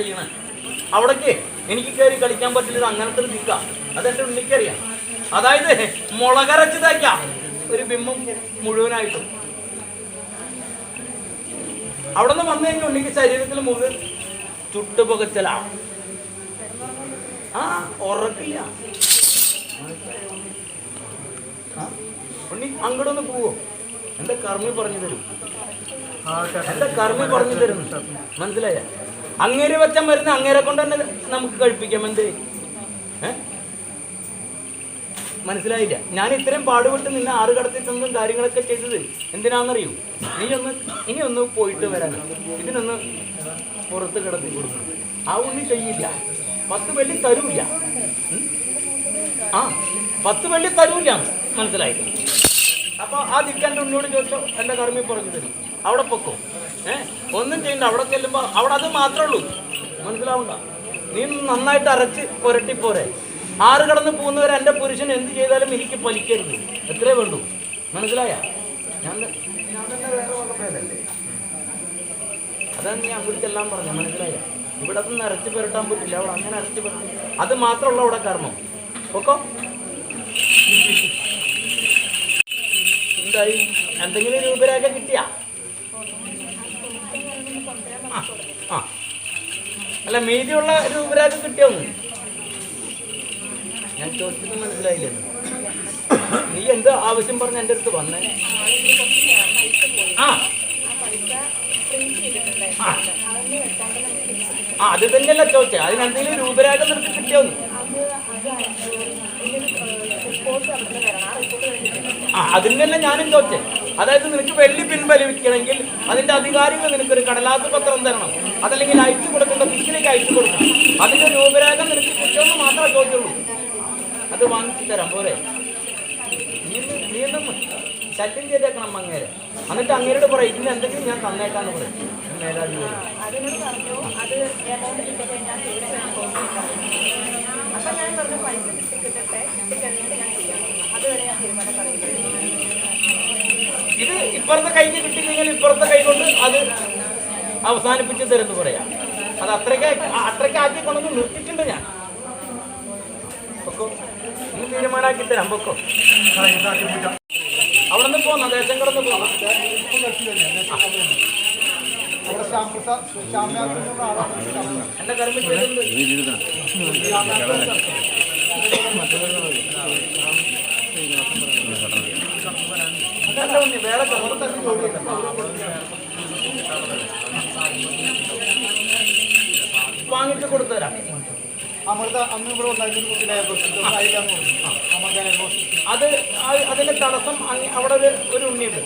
ചെയ്യണം? അവിടേക്ക് എനിക്ക് കയറി കളിക്കാൻ പറ്റില്ല അങ്ങനത്തെ ഒരു ദിക്ക. അതെന്റെ ഉണ്ണിക്കറിയാം. അതായത് മുളകരച്ച് തയ്ക്കാം ഒരു ബിംബം മുഴുവനായിട്ടും. അവിടെ നിന്ന് വന്നു കഴിഞ്ഞാൽ ഉണ്ണിക്ക് ശരീരത്തിൽ മുഴുവൻ ചുട്ടുപുകച്ചലാ ആ ഉറക്കില്ല. ഉണ്ണി അങ്ങോട്ടൊന്ന് പോവോ. എന്റെ കർമ്മി പറഞ്ഞു തരും. എന്റെ കർമ്മി പറഞ്ഞു തരും. മനസ്സിലായ? അങ്ങേര് വെച്ച മരുന്ന് അങ്ങേരെ കൊണ്ട് തന്നെ നമുക്ക് കഴിപ്പിക്കാം എന്ത്? മനസ്സിലായില്ല. ഞാൻ ഇത്രയും പാടുപെട്ട് നിന്നെ ആറ് കടത്തി തന്നും കാര്യങ്ങളൊക്കെ ചെയ്തത് എന്തിനാണെന്നറിയൂ? നീ ഒന്ന് ഇനി ഒന്ന് പോയിട്ട് വരാൻ. ഇതിനൊന്ന് പുറത്ത് കിടത്തി കൊടുക്കണം. ആ ഉണ്ണി ചെയ്യില്ല പത്ത് വെള്ളി തരൂല്ല. ആ പത്ത് വെള്ളി തരൂല്ല. മനസ്സിലായി അപ്പൊ ആ ദിക്കാന്റെ ഉണ്ണിയോട് ചോദിച്ചോ എന്റെ കർമ്മി പറഞ്ഞു തരും. അവിടെ പൊക്കോ? ഏ? ഒന്നും ചെയ്യണ്ട. അവിടെ ചെല്ലുമ്പോ അവിടെ അത് മാത്രമേ ഉള്ളൂ. മനസ്സിലാവണ്ട. നീ നന്നായിട്ട് അരച്ച് പുരട്ടി പോരെ. ആറ് കടന്ന് പോകുന്നവരെ എന്റെ പുരുഷൻ എന്ത് ചെയ്താലും എനിക്ക് പലിക്കരുത്. എത്രേ വേണ്ടു. മനസ്സിലായ? ഞാൻ ഞാൻ തന്നെ വേറെ അതാണ് ഞാൻ അങ്ങോട്ടെല്ലാം പറഞ്ഞു മനസ്സിലായ? ഇവിടെ നിന്ന് അരച്ച് പുരട്ടാൻ പറ്റില്ല. അവിടെ അങ്ങനെ അരച്ച് പുരട്ടി. അത് മാത്രമുള്ള അവിടെ കർമ്മം. ഓക്കോ എന്തായി? എന്തെങ്കിലും രൂപരേഖ കിട്ടിയാ ആ, ആ അല്ല മീതിയുള്ള രൂപരേഖ കിട്ടിയോ ഞാൻ ചോദിച്ചത് മനസ്സിലായില്ല? നീ എന്ത് ആവശ്യം പറഞ്ഞ എന്റെ അടുത്ത് വന്നേ? ആ. ആ. അത് തന്നെയല്ല ചോദിച്ചേ. അതിനെന്തെങ്കിലും രൂപരേഖ നിർത്തി കിട്ടിയോന്ന്? ആ അതിനെല്ലാം ഞാനും ചോദിച്ചേ. അതായത് നിനക്ക് വെള്ളി പിൻവലിക്കണമെങ്കിൽ അതിന്റെ അധികാരികൾ നിനക്കൊരു കടലാസ് പത്രം തരണം. അതല്ലെങ്കിൽ അയച്ചു കൊടുക്കുന്ന ദിക്കിലേക്ക് അയച്ചു കൊടുക്കണം. അതിന്റെ രൂപരേഖ നിനക്ക് കിട്ടുമെന്ന് മാത്രമേ ചോദിച്ചുള്ളൂ. അത് വാങ്ങിച്ചു തരാം പോരെ. നീ ഒന്ന് നീ ശല്യം ചെയ്തേക്കണം അങ്ങേരെ. എന്നിട്ട് അങ്ങേരോട് പറയും ഇന്ന് എന്തെങ്കിലും ഞാൻ തന്നേക്കാന്ന് പറയും. അപ്പൊ ഞാൻ പറഞ്ഞു പൈസ കിട്ടി കിട്ടട്ടെ കിട്ടിക്കഴിഞ്ഞിട്ട് ഞാൻ ചെയ്യാം. അതുവരെ ഞാൻ തീരുമാനം പറയുന്നത് ഇത് ഇപ്പുറത്തെ കൈക്ക് കിട്ടിക്കഴിഞ്ഞാൽ ഇപ്പുറത്തെ കൈ കൊണ്ട് അത് അവസാനിപ്പിച്ച് തരുന്നു പറയാം. അത് അത്രയ്ക്ക് അത്രയ്ക്ക് ആദ്യം കൊണ്ടൊന്ന് നിർത്തിയിട്ടുണ്ട് ഞാൻ. പൊക്കോ. ഇന്ന് തീരുമാനമാക്കി തരാം പൊക്കോ. അവിടെ നിന്ന് പോന്ന ദേശം കിടന്ന് ആളാണ് എന്റെ കർമ്മി വാങ്ങിച്ച് കൊടുത്തുതരാം. അമൃത അന്ന് ഇവിടെ ഉണ്ടായിരുന്ന അത് അതിന്റെ തടസ്സം അവിടെ ഒരു ഒരു ഉണ്ണിയുണ്ട്.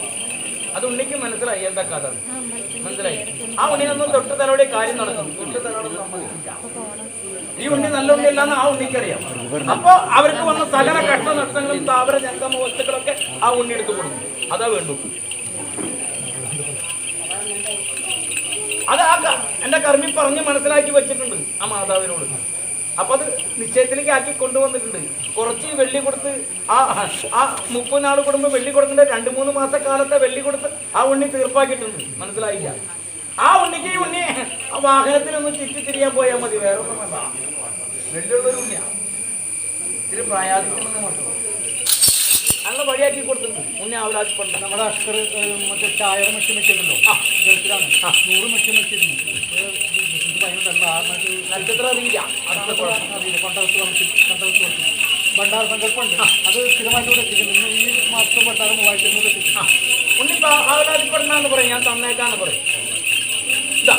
അത് ഉണ്ണിക്ക് മനസ്സിലായി എന്താ കഥ. മനസ്സിലായി. ആ ഉണ്ണിനൊന്നും തൊട്ട് തലോടെ കാര്യം നടക്കും. തൊട്ട് തലോടെ സമ്മതിക്കില്ല ഈ ഉണ്ണി നല്ല ഉണ്ണിയല്ലാന്ന് ആ ഉണ്ണിക്കറിയാം. അപ്പൊ അവർക്ക് വന്ന സകല കഷ്ട നഷ്ടങ്ങളും താപര ജംഗമ വസ്തുക്കളൊക്കെ ആ ഉണ്ണി എടുത്തു കൊടുക്കും. അതാ വേണ്ടു. അത് ആ എന്റെ കർമ്മി പറഞ്ഞ് മനസ്സിലാക്കി വെച്ചിട്ടുണ്ട് ആ മാതാവിനോട്. അപ്പൊ അത് നിശ്ചയത്തിലേക്ക് ആക്കി കൊണ്ടുവന്നിട്ടുണ്ട്. കുറച്ച് വെള്ളി കൊടുത്ത് ആ ആ മുപ്പത് നാൾ കൂടുമ്പോൾ വെള്ളി കൊടുക്കേണ്ട രണ്ട് മൂന്ന് മാസ കാലത്തെ വെള്ളി കൊടുത്ത് ആ ഉണ്ണി തീർപ്പാക്കിയിട്ടുണ്ട്. മനസ്സിലായില്ല? ആ ഉണ്ണിക്ക് ഈ ഉണ്ണി ആ വാഹനത്തിലൊന്ന് ചുറ്റി തിരിയാൻ പോയാൽ മതി. വേറെ ഒന്നുമല്ല വെള്ളിയുള്ളൊരു ഉണ്ണിയാണ് ഇതിന് പ്രായാധിക്യം മാത്രം അങ്ങനെ വഴിയാക്കി കൊടുത്തിട്ടുണ്ട്. ഉണ്ണി ആവലാശപ്പെടണം നമ്മുടെ അക്ഷർ മറ്റേ ചായയുടെ മെഷീൻ വെച്ചിട്ടുണ്ടോ ആ. ഗൾഫിലാണ്. നൂറ് മെഷീൻ വെച്ചിരുന്നു ഇത് ഭയങ്കര വെള്ളം ആറിനൊരു നക്ഷത്രം അറിയില്ല സങ്കല്പമുണ്ട് അത് സ്ഥിരമായിട്ട് എത്തിക്കുന്നു ഈ മാസത്തെ ഭണ്ഡാരം മൂവായിരത്തി അഞ്ഞൂറ് എത്തിക്കും ഉണ്ണിപ്പോ പറയും ഞാൻ തന്നേക്കാന്ന് പറയും ഇതാ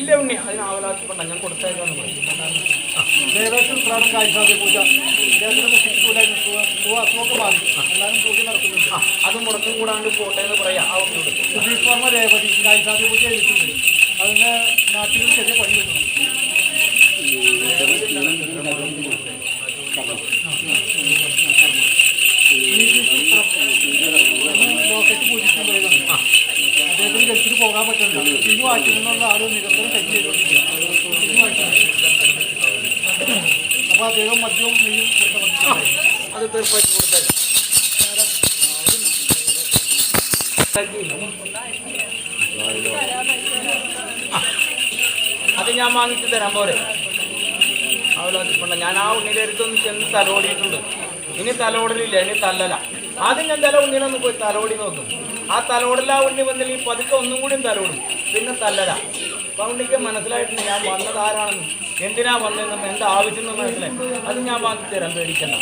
ഇല്ല ഉണ്ണി അതിന് ആവലാശപ്പെടണം ഞാൻ കൊടുത്തേക്കാന്ന് പറയും ദേവേശ്വര പ്രാണം കാഴ്ചാതെ പൂജ അസുഖമൊക്കെ മാറി എല്ലാവരും പൂജ നടത്തുന്നുണ്ട് ആ അത് മുടക്കം കൂടാണ്ട് പോട്ടെ എന്ന് പറയാം ആ സുധീഷ് വർമ്മ രേവതി കാഴ്ചാതെ പൂജ ചെയ്തിട്ടുണ്ട് അതിന് നാട്ടിൽ ചെറിയ പണി കിട്ടണം ലോക്കറ്റ് പൂജിക്കാൻ പോയതാണ് അദ്ദേഹത്തിന് ഗൾഫിൽ പോകാൻ പറ്റുന്നില്ല സിനിമ വായിക്കുന്നുള്ള ആൾ നിരന്തരം കൈ ചെയ്തുകൊണ്ടിരിക്കുക അപ്പോൾ അദ്ദേഹം മദ്യവും നെയ്യും അത് തീർപ്പാക്കി കൊടുത്തേക്കാം അത് ഞാൻ വാങ്ങിച്ചു തരാൻ പോരെ. ഞാൻ ആ ഉണ്ണിയുടെ അടുത്തൊന്ന് ചെന്ന് തലോടിയിട്ടുണ്ട്. ഇനി തലോടലില്ല ഇനി തല്ലല. ആദ്യം ഞാൻ തല ഉണ്ണിയിലൊന്ന് പോയി തലോടി നോക്കും. ആ തലോടല ഉണ്ണി വന്നില്ല ഈ പതുക്കെ ഒന്നും കൂടിയും തലോടും. പിന്നെ തല്ലല. അപ്പൊ ഉണ്ണിക്ക് മനസ്സിലായിട്ടുണ്ട് ഞാൻ വന്നത് ആരാണെന്ന്. എന്തിനാ വന്നതെന്നും എന്താ ആവശ്യം എന്നും മനസ്സിലായി. അത് ഞാൻ വാങ്ങി തരാം പേടിക്കണ്ട.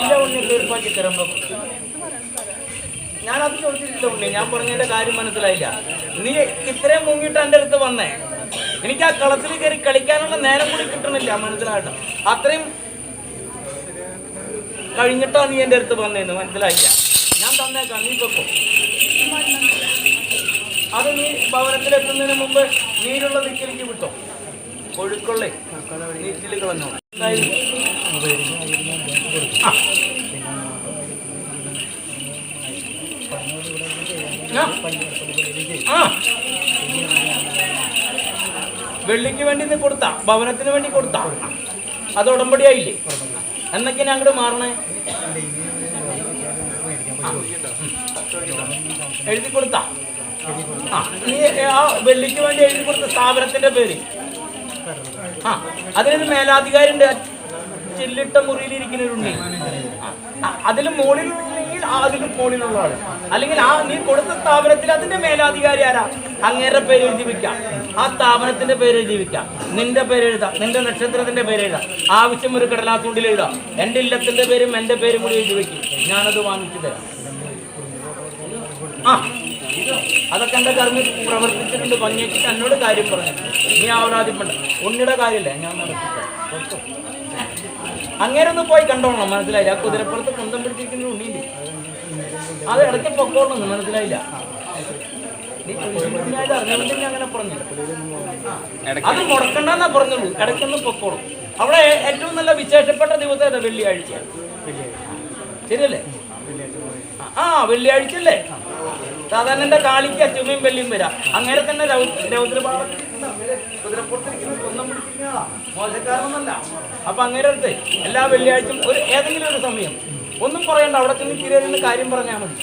ഇല്ല ഉണ്ണി തീർപ്പാക്കി തരുമ്പോ ഞാനത് ചോദിച്ചിട്ടില്ല ഉണ്ണി. ഞാൻ പറഞ്ഞതിന്റെ കാര്യം മനസ്സിലായില്ല. നീ ഇത്രയും മുങ്ങിയിട്ട് എന്റെ അടുത്ത് വന്നേ. എനിക്ക് ആ കളത്തിൽ കയറി കളിക്കാനുള്ള നേരം കൂടി കിട്ടണില്ല മനസ്സിലായിട്ട് അത്രയും കഴിഞ്ഞിട്ടാ നീ എന്റെ അടുത്ത് വന്നേന്ന് മനസ്സിലായില്ല. ഞാൻ തന്നേക്കാം നീ പൊക്കോ. അത് നീ ഭവനത്തിലെത്തുന്നതിന് മുമ്പ് നീരുള്ള ദിക്കിലേക്ക് വിട്ടോ. കൊഴുക്കൊള്ളേ നീറ്റിൽ കളഞ്ഞോ ആ ആ. ആ. വെള്ളിക്ക് വേണ്ടി നീ കൊടുത്ത ഭവനത്തിന് വേണ്ടി കൊടുത്ത. അത് ഉടമ്പടിയായില്ലേ? എന്നൊക്കെ ഞാൻ അങ്ങോട്ട് മാറണേ. എഴുതി കൊടുത്ത. ആ നീ ആ വെള്ളിക്ക് വേണ്ടി എഴുതി കൊടുത്ത സ്ഥാപനത്തിന്റെ പേര്. ആ അതിനൊരു മേലാധികാരിന്റെ ചില്ലിട്ട മുറിയിലിരിക്കുന്ന ഒരു ഉണ്ണി അതിൽ മുകളിലുണ്ടെങ്കിൽ അതിലും മുകളിലുള്ള ആൾ അല്ലെങ്കിൽ ആ നീ കൊടുത്ത സ്ഥാപനത്തിൽ അതിന്റെ മേലാധികാരി ആരാ? അങ്ങേരുടെ പേര് എഴുതി വെക്കാം. ആ സ്ഥാപനത്തിന്റെ പേര് എഴുതി വെക്കാം. നിന്റെ പേര് എഴുതാം. നിന്റെ നക്ഷത്രത്തിന്റെ പേര് എഴുതാം. ആവശ്യം ഒരു കടലാസുണ്ടിൽ എഴുതാം. എന്റെ ഇല്ലത്തിന്റെ പേരും എന്റെ പേരും കൂടി എഴുതി വെക്കും. ഞാനത് വാങ്ങിച്ചു തരാം. ആ. അതൊക്കെ എന്റെ കർമ്മി പ്രവർത്തിച്ചിട്ടുണ്ട്. ഭംഗിയാക്കിട്ട് എന്നോട് കാര്യം പറഞ്ഞു. നീ ആവരാതിപ്പണ്ട ഉണ്ണിയുടെ കാര്യമില്ല? ഞാൻ നടത്തിക്കാം അങ്ങേരെ ഒന്ന് പോയി കണ്ടോളണം മനസ്സിലായില്ല? ആ കുതിരപ്പുറത്ത് കുന്തം പിടിച്ചിരിക്കുന്ന ഉണ്ണിയില്ലേ? അത് ഇടയ്ക്ക് പൊക്കോളണം മനസ്സിലായില്ല? അങ്ങനെ അത് മുടക്കണ്ടെന്നാ പറഞ്ഞുള്ളൂ. ഇടയ്ക്കൊന്ന് പൊക്കോളും. അവിടെ ഏറ്റവും നല്ല വിശേഷപ്പെട്ട ദിവസം ഏതാ? വെള്ളിയാഴ്ച. ശരിയല്ലേ? ആ വെള്ളിയാഴ്ച അല്ലേ? സാധാരണ കാളിക്ക് അച്ചുമയും വെള്ളിയും വരാം. അങ്ങനെ തന്നെ രൗദ്രപാടം അപ്പൊ അങ്ങനെ അടുത്ത് എല്ലാ വെള്ളിയാഴ്ചയും ഒരു ഏതെങ്കിലും ഒരു സമയം ഒന്നും പറയണ്ട. അവിടെ ചെന്ന് തിരിയുന്ന കാര്യം പറഞ്ഞാൽ മതി.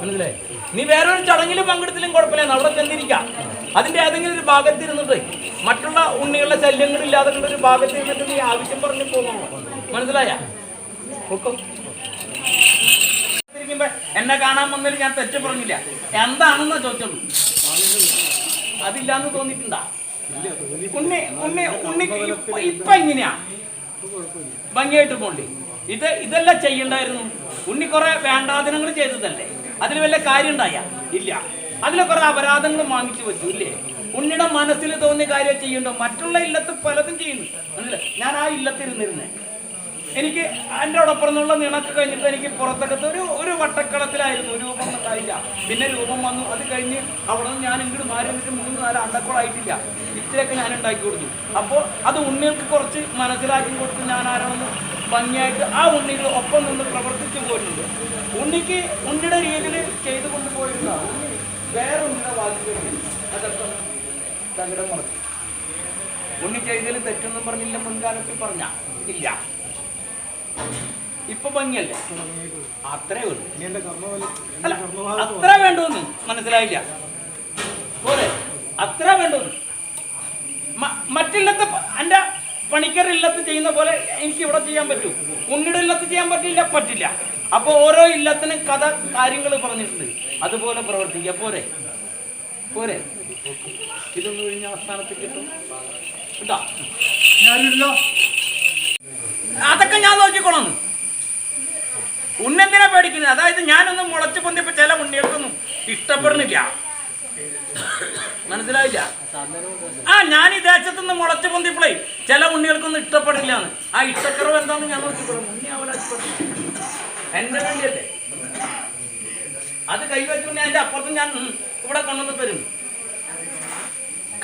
മനസ്സിലായി? നീ വേറൊരു ചടങ്ങിൽ പങ്കെടുത്തിലും കുഴപ്പമില്ല അവിടെ ചെന്നിരിക്കാം. അതിന്റെ ഏതെങ്കിലും ഒരു ഭാഗത്ത് ഇരുന്നിട്ട് മറ്റുള്ള ഉണ്ണികളുടെ ശല്യങ്ങളില്ലാതെ ഒരു ഭാഗത്ത് ഇരുന്നിട്ട് നീ ആവശ്യം പറഞ്ഞു പോകണം മനസ്സിലായ? എന്നെ കാണാൻ വന്നതിൽ ഞാൻ തെറ്റ് പറഞ്ഞില്ല. എന്താണെന്നാ ചോദിച്ചുള്ളൂ അതില്ലാന്ന് തോന്നിയിട്ടുണ്ടാ? ഇപ്പൊ ഇപ്പൊ എങ്ങനെയാ ഭംഗിയായിട്ട് പോണ്ടി. ഇത് ഇതെല്ലാം ചെയ്യണ്ടായിരുന്നു. ഉണ്ണി കുറെ വേണ്ടാതിനങ്ങൾ ചെയ്തതല്ലേ? അതിൽ വല്ല കാര്യം ഉണ്ടായ ഇല്ല. അതിലെ കുറെ അപരാധങ്ങൾ വാങ്ങിച്ചു വെച്ചു ഇല്ലേ? ഉണ്ണിയുടെ മനസ്സിൽ തോന്നിയ കാര്യം ചെയ്യണ്ടോ മറ്റുള്ള ഇല്ലത്ത് പലതും ചെയ്യുന്നു. മനസ്സിലെ ഞാൻ ആ ഇല്ലത്തിരുന്നിരുന്നേ. എനിക്ക് എന്റെ നിന്നുള്ള നിണക്ക് കഴിഞ്ഞിട്ട് എനിക്ക് പുറത്തെടുത്ത് ഒരു ഒരു വട്ടക്കളത്തിലായിരുന്നു. രൂപം ഉണ്ടായില്ല പിന്നെ രൂപം വന്നു. അത് കഴിഞ്ഞ് അവിടെ നിന്ന് ഞാൻ ഇങ്ങോട്ട് മാറി മൂന്ന് നാല് അണ്ടക്കുളമായിട്ടില്ല ഇത്രയൊക്കെ ഞാൻ ഉണ്ടാക്കി കൊടുത്തു. അപ്പോൾ അത് ഉണ്ണികൾക്ക് കുറച്ച് മനസ്സിലാക്കി കൊടുത്ത് ഞാൻ ആരാണെന്ന് ഭംഗിയായിട്ട് ആ ഉണ്ണികൾ ഒപ്പം നിന്ന് പ്രവർത്തിച്ചു പോയിട്ടുണ്ട്. ഉണ്ണിക്ക് ഉണ്ണിയുടെ രീതിയിൽ ചെയ്തു കൊണ്ടുപോയിരുന്ന ഉണ്ണി വേറെ ഉണ്ണിയുടെ അതൊക്കെ തകിടം മുടക്കി ഉണ്ണി ചെയ്തതിൽ തെറ്റൊന്നും പറഞ്ഞില്ല മുൻകാലത്തിൽ പറഞ്ഞ. ഇല്ല. ഇപ്പൊ ഭംഗിയല്ലേ? അത്രേ ഉള്ളൂ. അല്ല അത്ര വേണ്ടോന്ന് മനസ്സിലായില്ല. പോലെ അത്ര വേണ്ടോന്ന്? മറ്റില്ലത്ത് എന്റെ പണിക്കർ ഇല്ലത്ത് ചെയ്യുന്ന പോലെ എനിക്ക് ഇവിടെ ചെയ്യാൻ പറ്റൂ. ഉണ്ണിയുടെ ഇല്ലത്ത് ചെയ്യാൻ പറ്റില്ല പറ്റില്ല. അപ്പൊ ഓരോ ഇല്ലത്തിനും കഥ കാര്യങ്ങൾ പറഞ്ഞിട്ടുണ്ട്. അതുപോലെ പ്രവർത്തിക്കുക. പോരെ. പോരെ. ഇതൊന്നും കഴിഞ്ഞ അവസാനത്തിൽ കിട്ടും. അതൊക്കെ ഞാൻ നോക്കിക്കോളാം. ഉണ്ണെന്തിനാ പേടിക്കുന്നത്? അതായത് ഞാനൊന്നും മുളച്ചു പൊന്തിപ്പോ ചില ഉണ്ണികൾക്കൊന്നും ഇഷ്ടപ്പെടുന്നില്ല. മനസ്സിലായില്ല? ആ ഞാൻ ഈ ദേശത്തുനിന്ന് മുളച്ചു പൊന്തിയപ്പോഴേ ചില ഉണ്ണികൾക്കൊന്നും ഇഷ്ടപ്പെടില്ല ആ ഇഷ്ടക്കുറവ് എന്താണെന്ന് ഞാൻ നോക്കിക്കോളാം. എന്റെ വേണ്ടിയല്ലേ? അത് കൈവച്ചുകൊണ്ട് അതിന്റെ അപ്പുറത്ത് ഞാൻ ഇവിടെ കൊണ്ടുവന്ന് തരും.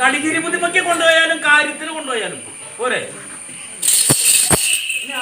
കളിചിരി ബുദ്ധിമുട്ടി കൊണ്ടുപോയാലും കാര്യത്തിന് കൊണ്ടുപോയാലും. പോരെ? ഇനി